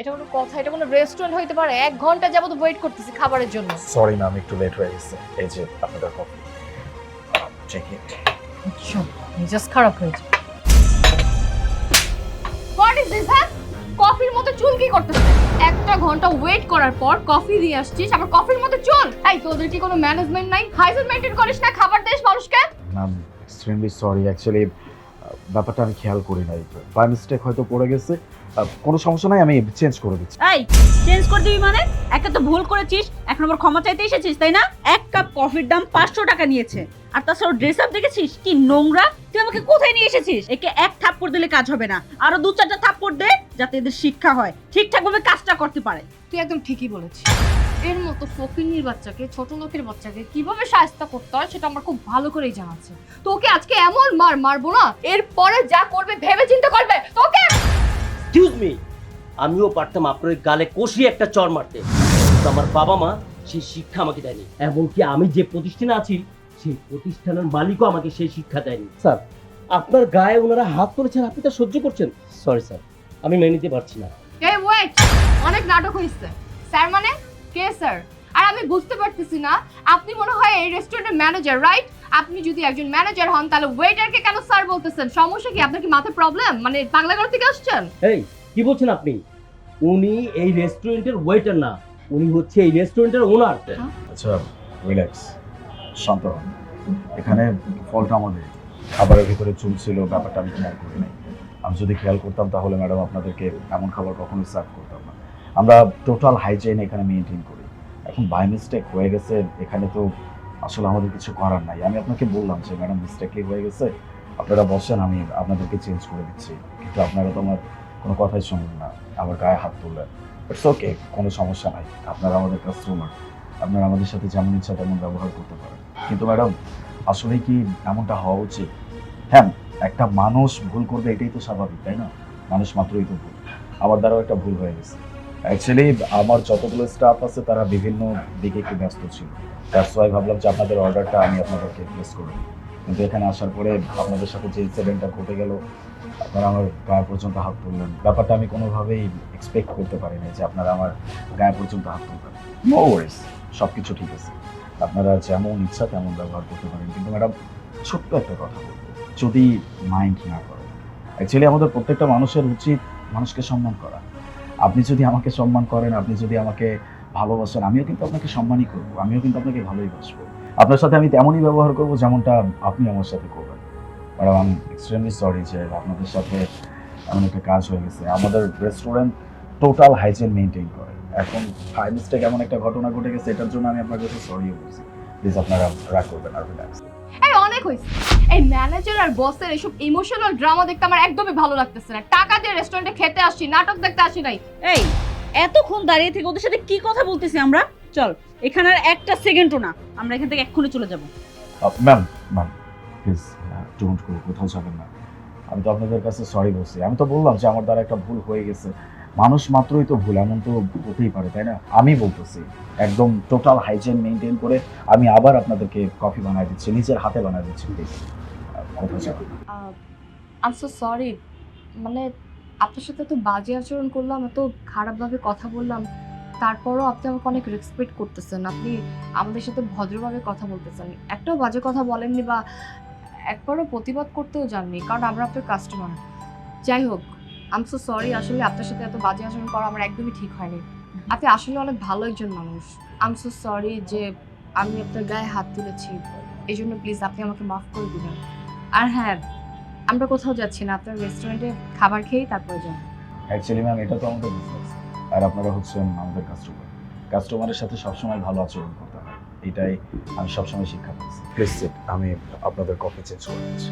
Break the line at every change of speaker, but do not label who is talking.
এটা কোনো কথা এটা কোনো রেস্টুরেন্ট হইতে পারে এক ঘণ্টা যাবত ওয়েট করতেছি খাবারের জন্য।
সরি ম্যাম একটু লেট হয়ে গেছে। এই যে আপনাদের কফি চেক ইট
মেজাজ খারাপ হয়েছে হোয়াট ইজ দিস হ্যাঁ? কফির মতো চুল কি করতেছে? একটা ঘণ্টা ওয়েট করার পর কফি দিয়ে আসছিস আবার কফির মতো চুল? এই তোদের কি কোনো ম্যানেজমেন্ট নাই? হাইজিন মেইনটেইন করিস না খাবার দিস মানুষকে?
ম্যাম এক্সট্রিমলি সরি অ্যাকচুয়ালি ব্যাপারটা আমি খেয়াল করি নাই। বাই মিস্টেক হয়তো পড়ে গেছে। আহ, কোনো সমস্যা নাই আমি চেঞ্জ করে দিচ্ছি।
এই চেঞ্জ করে দিবি মানে? একে তো ভুল করেছিস এখন আবার ক্ষমা চাইতে এসেছিস তাই না? এক কাপ কফির দাম পাঁচশো টাকা নিয়েছে। আর তাছাড়া ড্রেস আপ দেখেছিস? কি নোংরা? তুই আমাকে কোথায় নিয়ে এসেছিস? একে এক থাপ্পড় দিলে কাজ হবে না। আরও দু চারটা থাপ্পড় দে যাতে এদের শিক্ষা হয়। ঠিকঠাক ভাবে কাজটা করতে পারে।
তুই একদম ঠিকই বলেছিস। এর মতো ফকিনির বাচ্চাকে ছোট লোকের বাচ্চাকে কীভাবে সাহায্য করতে হয় সেটা আমার খুব ভালো করেই জানা আছে। তোকে আজকে এমন মার মারবো না এরপরে যা করবে ভেবে চিন্তা করবে। তোকে
এক্সকিউজ মি আমিও পারতাম আপনার ওই গালে কষিয়ে একটা চর মারতে। কিন্তু আমার বাবা মা সেই শিক্ষা আমাকে দেয়নি। এমনকি আমি যে প্রতিষ্ঠানে আছি সেই প্রতিষ্ঠানের মালিকও আমাকে সেই শিক্ষা দেয়নি। স্যার আপনার গায়ে ওনারা হাত তুলেছেন আপনি তা সহ্য করছেন? সরি স্যার আমি মেনে নিতে পারছি না।
এই ওয়েট অনেক নাটক হয়েছে স্যার মানে? কে স্যার? আর আমি বুঝতে পারতেছি না আপনি মনে হয় এই রেস্টুরেন্টের ম্যানেজার রাইট আপনি যদি একজন ম্যানেজার হন তাহলে ওয়েটারকে কেন স্যার বলতেছেন? সমস্যা কি? আপনার কি মাথায় প্রবলেম মানে বাংলাগড় থেকে আসছেন?
এই কি বলছেন আপনি? উনি এই রেস্টুরেন্টের ওয়েটার না উনি হচ্ছে এই রেস্টুরেন্টের ওনার
আচ্ছা রিল্যাক্স শান্ত হন। এখানে ফলটা আমাদের খাবারের ভিতরে চুল ছিল ব্যাপারটা আমি খেয়াল করি নাই। আমি যদি খেয়াল করতাম তাহলে ম্যাডাম আপনাদেরকে এমন খাবার কখনোই সার্ভ করতাম না। আমরা টোটাল হাইজেন এখানে মেনটেন করি। এখন বাই মিস্টেক হয়ে গেছে, এখানে তো আসলে আমাদের কিছু করার নাই। আমি আপনাকে বললাম যে, ম্যাডাম মিস্টেকলি হয়ে গেছে। আপনারা বসেন, আমি আপনাদেরকে চেঞ্জ করে দিচ্ছি। কিন্তু আপনারা তো আমার কোনো কথাই শুনলেন না, আমার গায়ে হাত তুললেন। ইটস ওকে কোনো সমস্যা নাই। আপনারা আমাদের কাস্টমার আপনারা আমাদের সাথে যেমন ইচ্ছা তেমন ব্যবহার করতে পারেন। কিন্তু ম্যাডাম আসলে কি এমনটা হওয়া উচিত? হ্যাঁ একটা মানুষ ভুল করবে, এটাই তো স্বাভাবিক, তাই না? মানুষ মাত্রই তো ভুল। আমার দ্বারাও একটা ভুল হয়ে গেছে। অ্যাকচুয়ালি আমার যতগুলো স্টাফ আছে, তারা বিভিন্ন দিকে একটু ব্যস্ত ছিল। দ্যাটস ওয়াই ভাবলাম যে আপনাদের অর্ডারটা আমি আপনাদেরকে প্লেস করে দিই। কিন্তু এখানে আসার পরে আপনাদের সাথে যে ইনসিডেন্টটা ঘটে গেল, আপনারা আমার গায়ে পর্যন্ত হাত তুললেন। ব্যাপারটা আমি কোনোভাবেই এক্সপেক্ট করতে পারি পারিনি যে আপনারা আমার গায়ে পর্যন্ত হাত তুলবেন। নো ওয়ারিস সব কিছু ঠিক আছে। আপনারা যেমন ইচ্ছা তেমন ব্যবহার করতে পারেন। কিন্তু ম্যাডাম, ছোট্ট একটা কথা যদি মাইন্ড না করেন অ্যাকচুয়ালি আমাদের প্রত্যেকটা মানুষের উচিত মানুষকে সম্মান করা। আপনি যদি আমাকে সম্মান করেন, আপনি যদি আমাকে ভালোবাসেন, আমিও কিন্তু আপনাকে সম্মানই করব, আমিও কিন্তু আপনাকে ভালোই বাসবো। আপনার সাথে আমি তেমনই ব্যবহার করব যেমনটা আপনি আমার সাথে করবেন। ম্যাডাম আমি এক্সট্রিমলি সরি যে আপনাদের সাথে এমন একটা কাজ হয়ে গেছে। আমাদের রেস্টুরেন্ট টোটাল হাইজিন মেনটেন করে। এখন বাই মিস্টেক এমন একটা ঘটনা ঘটে গেছে, এটার জন্য আমি আপনার কাছে সরিও বলছি প্লিজ আপনারা রাগ করবেন আর রিল্যাক্স
এই অনেক হয়েছে। এই ম্যানেজার আর বসের এইসব ইমোশনাল ড্রামা দেখতে আমার একদমই ভালো লাগতেছে না। টাকা দিয়ে রেস্টুরেন্টে খেতে আসছি নাটক দেখতে আসি নাই।
এই এতক্ষণ দাঁড়িয়ে থেকে ওদের সাথে কি কথা বলতেছি আমরা? চল এখানে আর একটা সেকেন্ডও না। আমরা এখান থেকে এক্ষুনি চলে যাব।
Ma'am ma'am please don't go কোথাও যাবেন না। আমি তো আপনাদের কাছে সরি বলছি। আমি তো বললাম যে আমার দ্বারা একটা ভুল হয়ে গেছে। মানুষ মাত্রই তো ভুল, এমন তো হতেই পারে, তাই না? আমি বলতেছি, একদম টোটাল হাইজিন মেনটেন করে আমি আবার আপনাদেরকে কফি বানায় দিচ্ছি, নিজের হাতে বানায় দিচ্ছি
আই সো সরি মানে আপনার সাথে তো বাজে আচরণ করলাম, এত খারাপভাবে কথা বললাম, তারপরও আপনি আমাকে অনেক রেসপেক্ট করতেছেন, আপনি আমাদের সাথে ভদ্রভাবে কথা বলতেছেন। একটাও বাজে কথা বলেননি বা একবারও প্রতিবাদ করতেও যাননি, কারণ আমরা আপনার কাস্টমার যাই হোক আম সো সরি আসলে আপনার সাথে এত বাজে আচরণ করা আমার একদমই ঠিক হয়নি। আপনি আসলে অনেক ভালো একজন মানুষ। আম সো সরি যে আমি আপনার গায়ে হাত তুলেছি। এই জন্য প্লিজ আপনি আমাকে মাফ করে দিবেন। আর হ্যাঁ আমরা কোথাও যাচ্ছি না। আপনার রেস্টুরেন্টে খাবার খেয়েই তারপরে যাব
অ্যাকচুয়ালি ম্যাম এটা তো আমাদের বিজনেস আর আপনারা হচ্ছেন আমাদের কাস্টমার কাস্টমারের সাথে সবসময় ভালো আচরণ করতে হয়। এটাই আমি সবসময় শিক্ষা পেয়েছি প্লিজ আমি আপনাদের কফি চেঞ্জ করে দিচ্ছি।